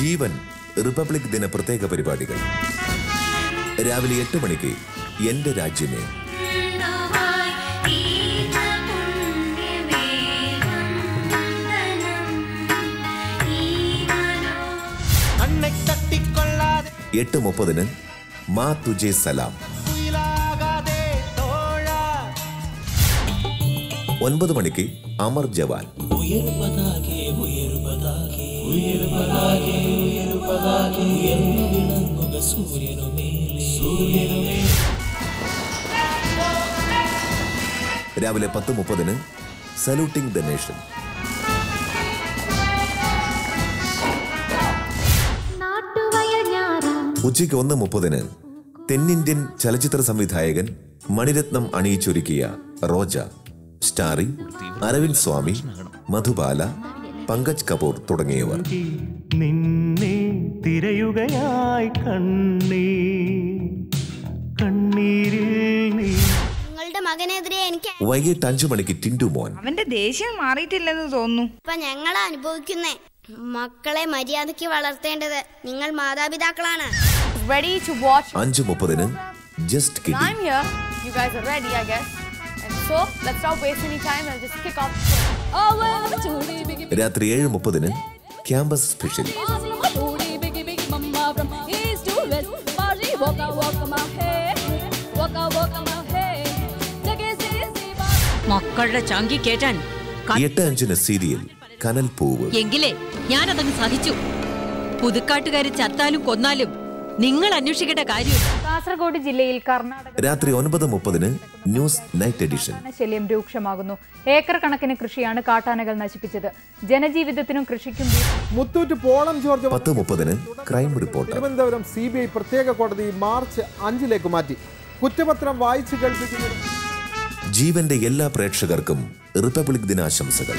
ജീവൻ republic ദിന പ്രത്യേക പരിപാടികൾ. രാവിലെ എട്ട് മണിക്ക് എന്റെ രാജ്യമേ. എട്ട് മുപ്പതിന് മാ തുജെ സലാം. ഒൻപത് മണിക്ക് അമർ ജവാൻ. രാവിലെ പത്ത് മുപ്പതിന് സല്യൂട്ടിംഗ് ദ നേഷൻ. ഉച്ചയ്ക്ക് ഒന്ന് മുപ്പതിന് തെന്നിന്ത്യൻ ചലച്ചിത്ര സംവിധായകൻ മണിരത്നം അണിയിച്ചൊരുക്കിയ റോജ സ്റ്റാറിംഗ് അരവിന്ദ് സ്വാമി മധുബാല പങ്കജ് കപൂർ തുടങ്ങിയവർ. തിരയുകയായി കണ്ണീ. കണ്ണീരിൽ നീ. നിങ്ങളുടെ മകനെതിരെ എനിക്ക് വൈകിട്ട് അഞ്ചു മണിക്ക് ടിൻഡു മോൻ. അവന്റെ ദേഷ്യം മാറിയിട്ടില്ലെന്ന് തോന്നുന്നു. ഇപ്പൊ ഞങ്ങൾ അനുഭവിക്കുന്നേ. മക്കളെ മര്യാദയ്ക്ക് വളർത്തേണ്ടത് നിങ്ങൾ മാതാപിതാക്കളാണ്. Ready to watch. അഞ്ചു മുപ്പതിന് ജസ്റ്റ് കിഡി I'm here. You guys are ready, I guess. And so, let's not waste any time and just kick off. Oh, രാത്രി ഏഴ് മുപ്പതിന് ക്യാമ്പസ് സ്പെഷ്യൽ. മക്കളുടെ ചങ്കി കേറ്റാൻ എട്ട് അഞ്ചിന് സീരിയൽ കനൽ പൂവ്. എങ്കിലേ ഞാനതങ്ങ് സാധിച്ചു പുതുക്കാട്ടുകാര് ചത്താലും കൊന്നാലും നിങ്ങൾ അന്വേഷിക്കേണ്ട കാര്യം കാസർഗോഡ് ജില്ലയിൽ കർണാടക രാത്രി ഒൻപത് മുപ്പതിന് ന്യൂസ് നൈറ്റ് എഡിഷൻ. ശല്യം രൂക്ഷമാകുന്നു. ഏക്കർ കണക്കിന് കൃഷിയാണ് കാട്ടാനകൾ നശിപ്പിച്ചത്. ജനജീവിതത്തിനും കൃഷിക്കും മുത്തൂറ്റ് പോളം ജോർജ് പത്ത് മുപ്പതിന് crime report Thiruvananthapuram C B I പ്രത്യേക കോടതി മാർച്ച് അഞ്ചിലേക്ക് മാറ്റി. കുറ്റപത്രം വായിച്ചു കേൾപ്പിക്കുന്നു. ജീവന്റെ എല്ലാ പ്രേക്ഷകർക്കും റിപ്പബ്ലിക് ദിനാശംസകൾ.